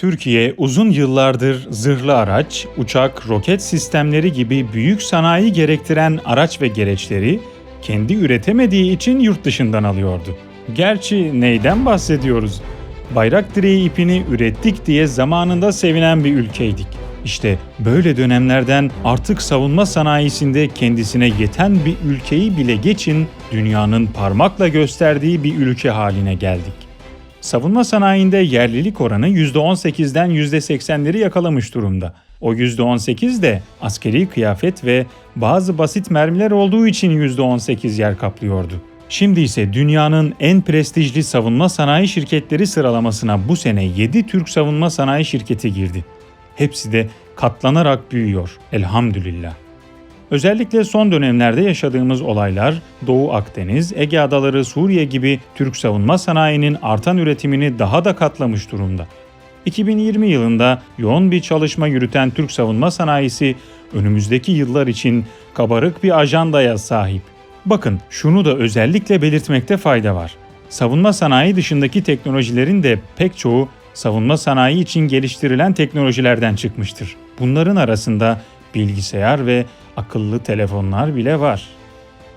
Türkiye uzun yıllardır zırhlı araç, uçak, roket sistemleri gibi büyük sanayi gerektiren araç ve gereçleri kendi üretemediği için yurt dışından alıyordu. Gerçi neyden bahsediyoruz? Bayrak direği ipini ürettik diye zamanında sevinen bir ülkeydik. İşte böyle dönemlerden artık savunma sanayisinde kendisine yeten bir ülkeyi bile geçin dünyanın parmakla gösterdiği bir ülke haline geldik. Savunma sanayinde yerlilik oranı %18'den %80'leri yakalamış durumda. O %18 de askeri kıyafet ve bazı basit mermiler olduğu için %18 yer kaplıyordu. Şimdi ise dünyanın en prestijli savunma sanayi şirketleri sıralamasına bu sene 7 Türk savunma sanayi şirketi girdi. Hepsi de katlanarak büyüyor elhamdülillah. Özellikle son dönemlerde yaşadığımız olaylar Doğu Akdeniz, Ege Adaları, Suriye gibi Türk savunma sanayinin artan üretimini daha da katlamış durumda. 2020 yılında yoğun bir çalışma yürüten Türk savunma sanayisi önümüzdeki yıllar için kabarık bir ajandaya sahip. Bakın şunu da özellikle belirtmekte fayda var. Savunma sanayi dışındaki teknolojilerin de pek çoğu savunma sanayi için geliştirilen teknolojilerden çıkmıştır. Bunların arasında bilgisayar ve akıllı telefonlar bile var.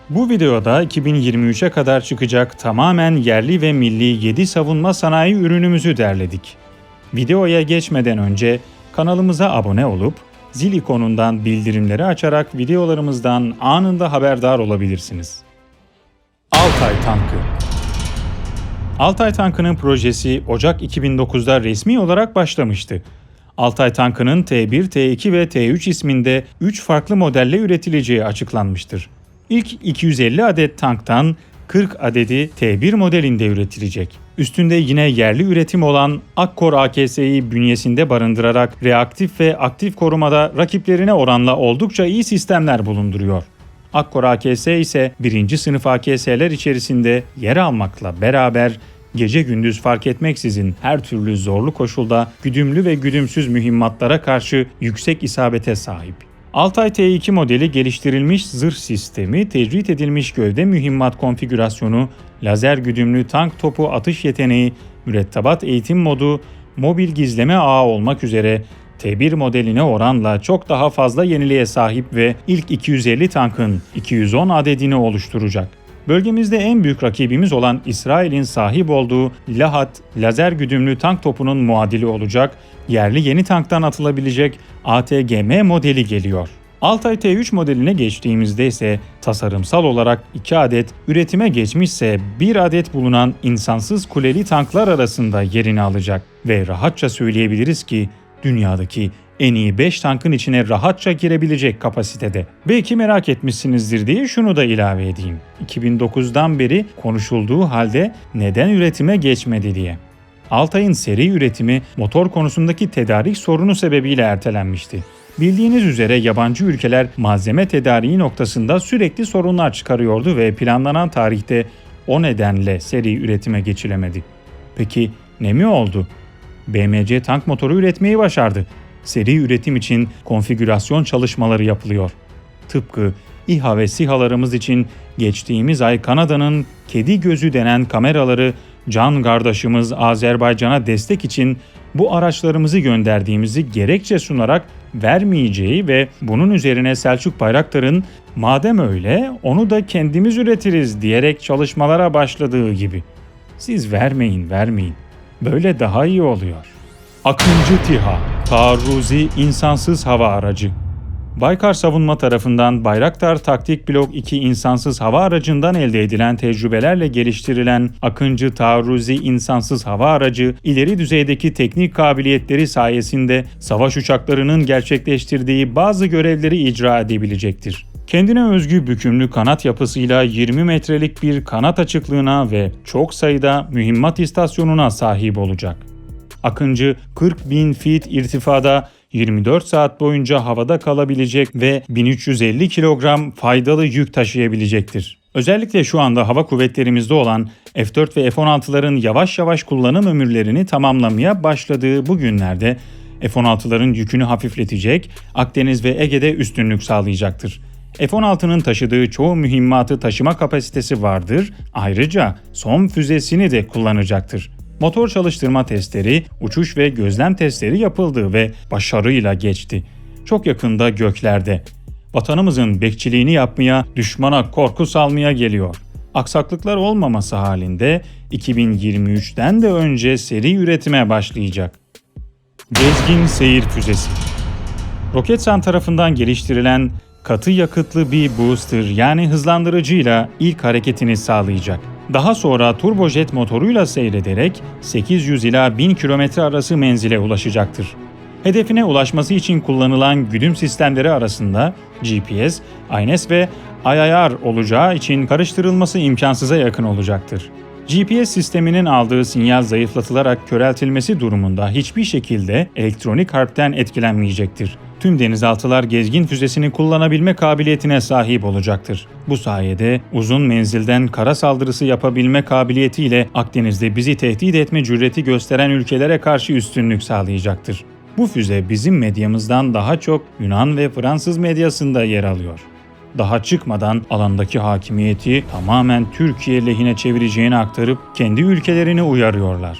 Bu videoda 2023'e kadar çıkacak tamamen yerli ve milli 7 savunma sanayi ürünümüzü derledik. Videoya geçmeden önce kanalımıza abone olup zil ikonundan bildirimleri açarak videolarımızdan anında haberdar olabilirsiniz. Altay Tankı Altay Tankı'nın projesi Ocak 2009'da resmi olarak başlamıştı. Altay tankının T1, T2 ve T3 isminde 3 farklı modelle üretileceği açıklanmıştır. İlk 250 adet tanktan 40 adedi T1 modelinde üretilecek. Üstünde yine yerli üretim olan Akkor AKS'yi bünyesinde barındırarak reaktif ve aktif korumada rakiplerine oranla oldukça iyi sistemler bulunduruyor. Akkor AKS ise birinci sınıf AKS'ler içerisinde yer almakla beraber gece gündüz fark etmeksizin her türlü zorlu koşulda güdümlü ve güdümsüz mühimmatlara karşı yüksek isabete sahip. Altay T2 modeli geliştirilmiş zırh sistemi, tecrit edilmiş gövde mühimmat konfigürasyonu, lazer güdümlü tank topu atış yeteneği, mürettebat eğitim modu, mobil gizleme ağı olmak üzere T1 modeline oranla çok daha fazla yeniliğe sahip ve ilk 250 tankın 210 adedini oluşturacak. Bölgemizde en büyük rakibimiz olan İsrail'in sahip olduğu Lahat lazer güdümlü tank topunun muadili olacak, yerli yeni tanktan atılabilecek ATGM modeli geliyor. Altay T3 modeline geçtiğimizde ise tasarımsal olarak 2 adet, üretime geçmişse 1 adet bulunan insansız kuleli tanklar arasında yerini alacak ve rahatça söyleyebiliriz ki dünyadaki en iyi 5 tankın içine rahatça girebilecek kapasitede. Belki merak etmişsinizdir diye şunu da ilave edeyim. 2009'dan beri konuşulduğu halde neden üretime geçmedi diye. Altay'ın seri üretimi motor konusundaki tedarik sorunu sebebiyle ertelenmişti. Bildiğiniz üzere yabancı ülkeler malzeme tedariği noktasında sürekli sorunlar çıkarıyordu ve planlanan tarihte o nedenle seri üretime geçilemedi. Peki ne mi oldu? BMC tank motoru üretmeyi başardı seri üretim için konfigürasyon çalışmaları yapılıyor. Tıpkı İHA ve SİHA'larımız için geçtiğimiz ay Kanada'nın kedi gözü denen kameraları can kardeşimiz Azerbaycan'a destek için bu araçlarımızı gönderdiğimizi gerekçe sunarak vermeyeceği ve bunun üzerine Selçuk Bayraktar'ın madem öyle onu da kendimiz üretiriz diyerek çalışmalara başladığı gibi. Siz vermeyin vermeyin. Böyle daha iyi oluyor. Akıncı TİHA, taarruzi insansız hava aracı. Baykar Savunma tarafından Bayraktar Taktik Blok 2 insansız hava aracından elde edilen tecrübelerle geliştirilen Akıncı taarruzi insansız hava aracı, ileri düzeydeki teknik kabiliyetleri sayesinde savaş uçaklarının gerçekleştirdiği bazı görevleri icra edebilecektir. Kendine özgü bükümlü kanat yapısıyla 20 metrelik bir kanat açıklığına ve çok sayıda mühimmat istasyonuna sahip olacak. Akıncı 40 bin feet irtifada 24 saat boyunca havada kalabilecek ve 1350 kilogram faydalı yük taşıyabilecektir. Özellikle şu anda hava kuvvetlerimizde olan F-4 ve F-16'ların yavaş yavaş kullanım ömürlerini tamamlamaya başladığı bu günlerde F-16'ların yükünü hafifletecek, Akdeniz ve Ege'de üstünlük sağlayacaktır. F-16'nın taşıdığı çoğu mühimmatı taşıma kapasitesi vardır, ayrıca son füzesini de kullanacaktır. Motor çalıştırma testleri, uçuş ve gözlem testleri yapıldı ve başarıyla geçti. Çok yakında göklerde. Vatanımızın bekçiliğini yapmaya, düşmana korku salmaya geliyor. Aksaklıklar olmaması halinde 2023'ten de önce seri üretime başlayacak. Gezgin Seyir Füzesi Roketsan tarafından geliştirilen katı yakıtlı bir booster yani hızlandırıcıyla ilk hareketini sağlayacak. Daha sonra turbojet motoruyla seyrederek 800 ila 1000 kilometre arası menzile ulaşacaktır. Hedefine ulaşması için kullanılan güdüm sistemleri arasında GPS, INS ve IIR olacağı için karıştırılması imkansıza yakın olacaktır. GPS sisteminin aldığı sinyal zayıflatılarak köreltilmesi durumunda hiçbir şekilde elektronik harpten etkilenmeyecektir. Tüm denizaltılar gezgin füzesini kullanabilme kabiliyetine sahip olacaktır. Bu sayede uzun menzilden kara saldırısı yapabilme kabiliyetiyle Akdeniz'de bizi tehdit etme cüreti gösteren ülkelere karşı üstünlük sağlayacaktır. Bu füze bizim medyamızdan daha çok Yunan ve Fransız medyasında yer alıyor daha çıkmadan alandaki hakimiyeti tamamen Türkiye lehine çevireceğini aktarıp kendi ülkelerini uyarıyorlar.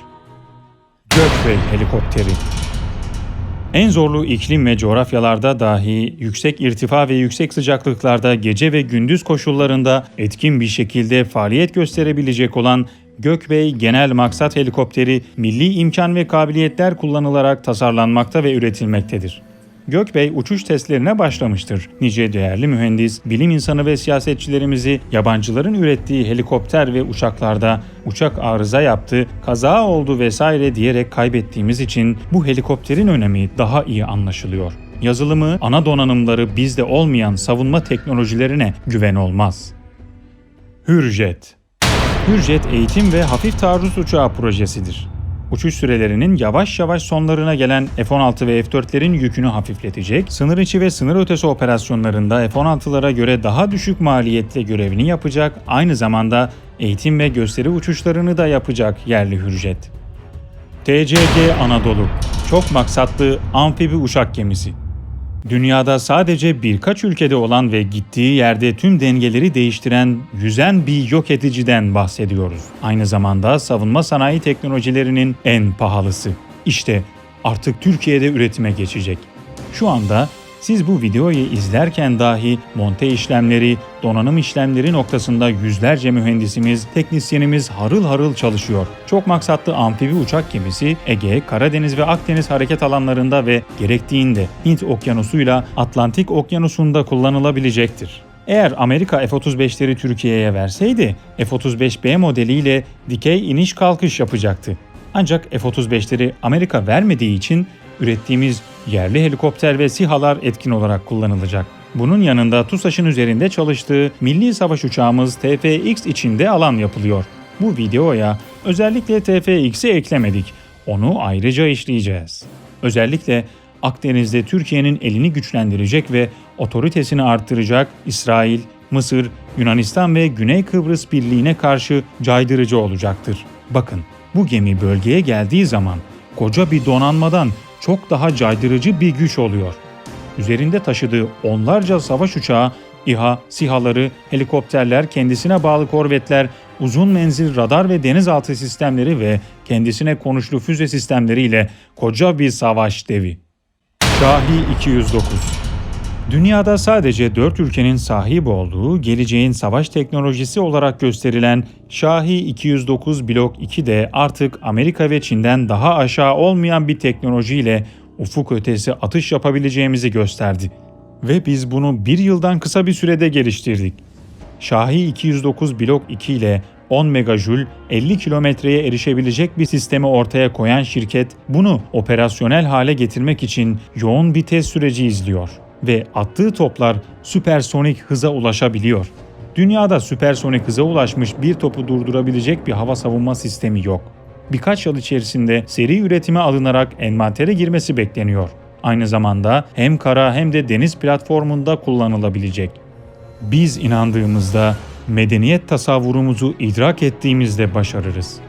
Gökbey helikopteri en zorlu iklim ve coğrafyalarda dahi yüksek irtifa ve yüksek sıcaklıklarda gece ve gündüz koşullarında etkin bir şekilde faaliyet gösterebilecek olan Gökbey Genel Maksat Helikopteri milli imkan ve kabiliyetler kullanılarak tasarlanmakta ve üretilmektedir. Gökbey uçuş testlerine başlamıştır. Nice değerli mühendis, bilim insanı ve siyasetçilerimizi yabancıların ürettiği helikopter ve uçaklarda uçak arıza yaptı, kaza oldu vesaire diyerek kaybettiğimiz için bu helikopterin önemi daha iyi anlaşılıyor. Yazılımı, ana donanımları bizde olmayan savunma teknolojilerine güven olmaz. Hürjet Hürjet eğitim ve hafif taarruz uçağı projesidir uçuş sürelerinin yavaş yavaş sonlarına gelen F-16 ve F-4'lerin yükünü hafifletecek, sınır içi ve sınır ötesi operasyonlarında F-16'lara göre daha düşük maliyetle görevini yapacak, aynı zamanda eğitim ve gösteri uçuşlarını da yapacak yerli hürjet. TCG Anadolu Çok maksatlı amfibi uçak gemisi Dünyada sadece birkaç ülkede olan ve gittiği yerde tüm dengeleri değiştiren, yüzen bir yok ediciden bahsediyoruz. Aynı zamanda savunma sanayi teknolojilerinin en pahalısı. İşte artık Türkiye'de üretime geçecek. Şu anda siz bu videoyu izlerken dahi monte işlemleri, donanım işlemleri noktasında yüzlerce mühendisimiz, teknisyenimiz harıl harıl çalışıyor. Çok maksatlı amfibi uçak gemisi Ege, Karadeniz ve Akdeniz hareket alanlarında ve gerektiğinde Hint Okyanusu'yla Atlantik Okyanusu'nda kullanılabilecektir. Eğer Amerika F-35'leri Türkiye'ye verseydi, F-35B modeliyle dikey iniş kalkış yapacaktı. Ancak F-35'leri Amerika vermediği için ürettiğimiz yerli helikopter ve SİHA'lar etkin olarak kullanılacak. Bunun yanında TUSAŞ'ın üzerinde çalıştığı milli savaş uçağımız TFX içinde alan yapılıyor. Bu videoya özellikle TFX'i eklemedik. Onu ayrıca işleyeceğiz. Özellikle Akdeniz'de Türkiye'nin elini güçlendirecek ve otoritesini arttıracak İsrail, Mısır, Yunanistan ve Güney Kıbrıs Birliği'ne karşı caydırıcı olacaktır. Bakın, bu gemi bölgeye geldiği zaman koca bir donanmadan çok daha caydırıcı bir güç oluyor. Üzerinde taşıdığı onlarca savaş uçağı, İHA, SİHA'ları, helikopterler, kendisine bağlı korvetler, uzun menzil radar ve denizaltı sistemleri ve kendisine konuşlu füze sistemleriyle koca bir savaş devi. Şahi 209 Dünyada sadece 4 ülkenin sahip olduğu geleceğin savaş teknolojisi olarak gösterilen Şahi 209 Blok 2 de artık Amerika ve Çin'den daha aşağı olmayan bir teknolojiyle ufuk ötesi atış yapabileceğimizi gösterdi. Ve biz bunu bir yıldan kısa bir sürede geliştirdik. Şahi 209 Blok 2 ile 10 megajül 50 kilometreye erişebilecek bir sistemi ortaya koyan şirket bunu operasyonel hale getirmek için yoğun bir test süreci izliyor ve attığı toplar süpersonik hıza ulaşabiliyor. Dünyada süpersonik hıza ulaşmış bir topu durdurabilecek bir hava savunma sistemi yok. Birkaç yıl içerisinde seri üretime alınarak envantere girmesi bekleniyor. Aynı zamanda hem kara hem de deniz platformunda kullanılabilecek. Biz inandığımızda, medeniyet tasavvurumuzu idrak ettiğimizde başarırız.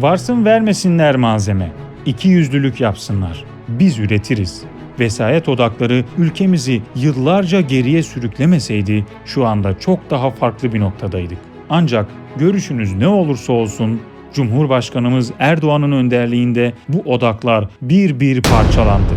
Varsın vermesinler malzeme, iki yüzlülük yapsınlar. Biz üretiriz.'' Vesayet odakları ülkemizi yıllarca geriye sürüklemeseydi şu anda çok daha farklı bir noktadaydık. Ancak görüşünüz ne olursa olsun Cumhurbaşkanımız Erdoğan'ın önderliğinde bu odaklar bir bir parçalandı.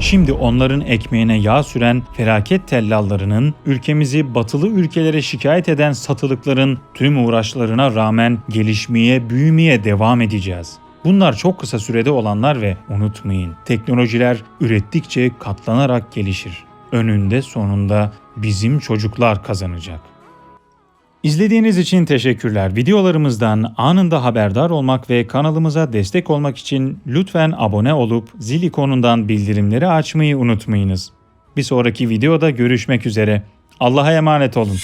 Şimdi onların ekmeğine yağ süren felaket tellallarının, ülkemizi batılı ülkelere şikayet eden satılıkların tüm uğraşlarına rağmen gelişmeye, büyümeye devam edeceğiz. Bunlar çok kısa sürede olanlar ve unutmayın, teknolojiler ürettikçe katlanarak gelişir. Önünde sonunda bizim çocuklar kazanacak. İzlediğiniz için teşekkürler. Videolarımızdan anında haberdar olmak ve kanalımıza destek olmak için lütfen abone olup zil ikonundan bildirimleri açmayı unutmayınız. Bir sonraki videoda görüşmek üzere. Allah'a emanet olun.